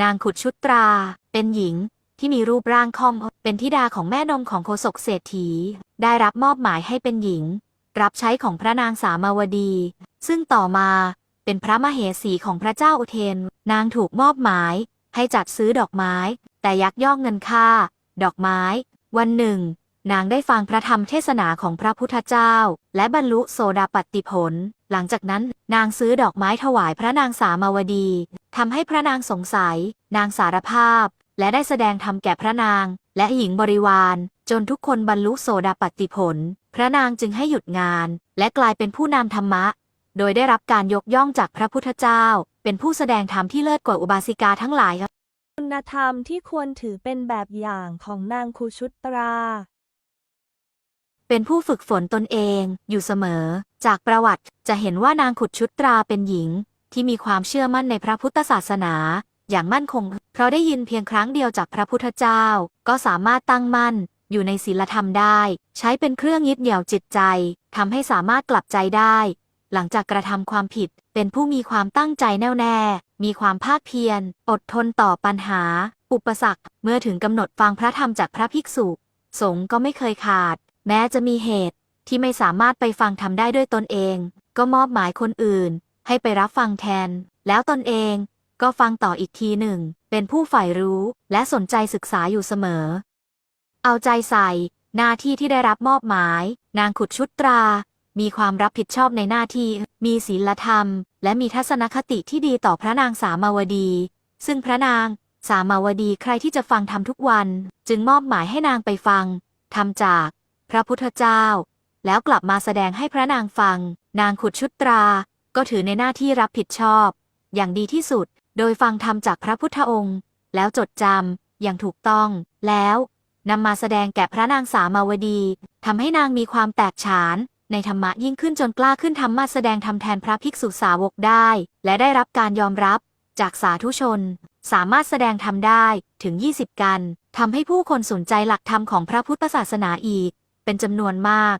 นางขุดชุดตรา เป็นหญิงที่มีรูปร่างคอม เป็นธิดาของแม่นมของโคศกเศรษฐี ได้รับมอบหมายให้เป็นหญิง รับใช้ของพระนางสามาวดี ซึ่งต่อมาเป็นพระมเหสีของพระเจ้าอุเทน นางถูกมอบหมาย ให้จัดซื้อดอกไม้ แต่ยักยอกเงินค่า ดอกไม้ วันหนึ่ง นางได้ฟังพระธรรมเทศนาของพระพุทธเจ้า และบรรลุโสดาปัตติผล หลังจากนั้นนางซื้อดอกไม้ถวายพระนางสามาวดี ทำให้พระนางสงสัย นางสารภาพ และได้แสดงธรรมแก่พระนาง และหญิงบริวาร จนทุกคนบรรลุโสดาปัตติผล พระนางจึงให้หยุดงาน และกลายเป็นผู้นำธรรมะ โดยได้รับการยกย่องจากพระพุทธเจ้า เป็นผู้แสดงธรรมที่เลิศกว่าอุบาสิกาทั้งหลายคุณธรรมที่ควรถือเป็นแบบอย่างของนางคุชุตรา เป็นผู้ฝึกฝนตนเองอยู่เสมอ จากประวัติจะเห็นว่านางขุดชุตราเป็นหญิง ที่มีความเชื่อมั่นในพระพุทธศาสนา อย่างมั่นคง เพราะได้ยินเพียงครั้งเดียวจากพระพุทธเจ้า ก็สามารถตั้งมั่น อยู่ในศีลธรรมได้ ใช้เป็นเครื่องยึดเหนี่ยวจิตใจทำให้สามารถกลับใจได้ หลังจากกระทำความผิด เป็นผู้มีความตั้งใจแน่วแน่ มีความภาคเพียร อดทนต่อปัญหา อุปสรรค เมื่อถึงกำหนดฟังพระธรรมจากพระภิกษุ สงฆ์ก็ไม่เคยขาด แม้จะมีเหตุที่ไม่สามารถไปฟังทำได้ด้วยตนเอง ก็มอบหมายคนอื่น ให้ไปรับฟังแทน แล้วตนเองก็ฟังต่ออีกทีหนึ่ง เป็นผู้ใฝ่รู้และสนใจศึกษาอยู่เสมอ เอาใจใส่ หน้าที่ที่ได้รับมอบหมาย นางขุดชุตรา มีความรับผิดชอบในหน้าที่ มีศีลธรรม และมีทัศนคติที่ดีต่อพระนางสามาวดี ซึ่งพระนางสามาวดีใครที่จะฟังทำทุกวัน จึงมอบหมายให้นางไปฟังทำจาก พระพุทธเจ้า แล้วกลับมาแสดงให้พระนางฟัง นางขุดชุตรา ก็ถือในหน้าที่รับผิดชอบ อย่างดีที่สุด โดยฟังธรรมจากพระพุทธองค์ แล้วจดจำอย่างถูกต้อง แล้วนำมาแสดงแก่พระนางสามาวดีทำให้นางมีความแตกฉานในธรรมะยิ่งขึ้นจนกล้าขึ้นทำมาแสดงทำแทนพระภิกษุสาวกได้ และได้รับการยอมรับจากสาธุชน สามารถแสดงทำได้ถึง 20 กันทำให้ผู้คนสนใจหลักธรรมของพระพุทธศาสนาอีก เป็นจำนวนมาก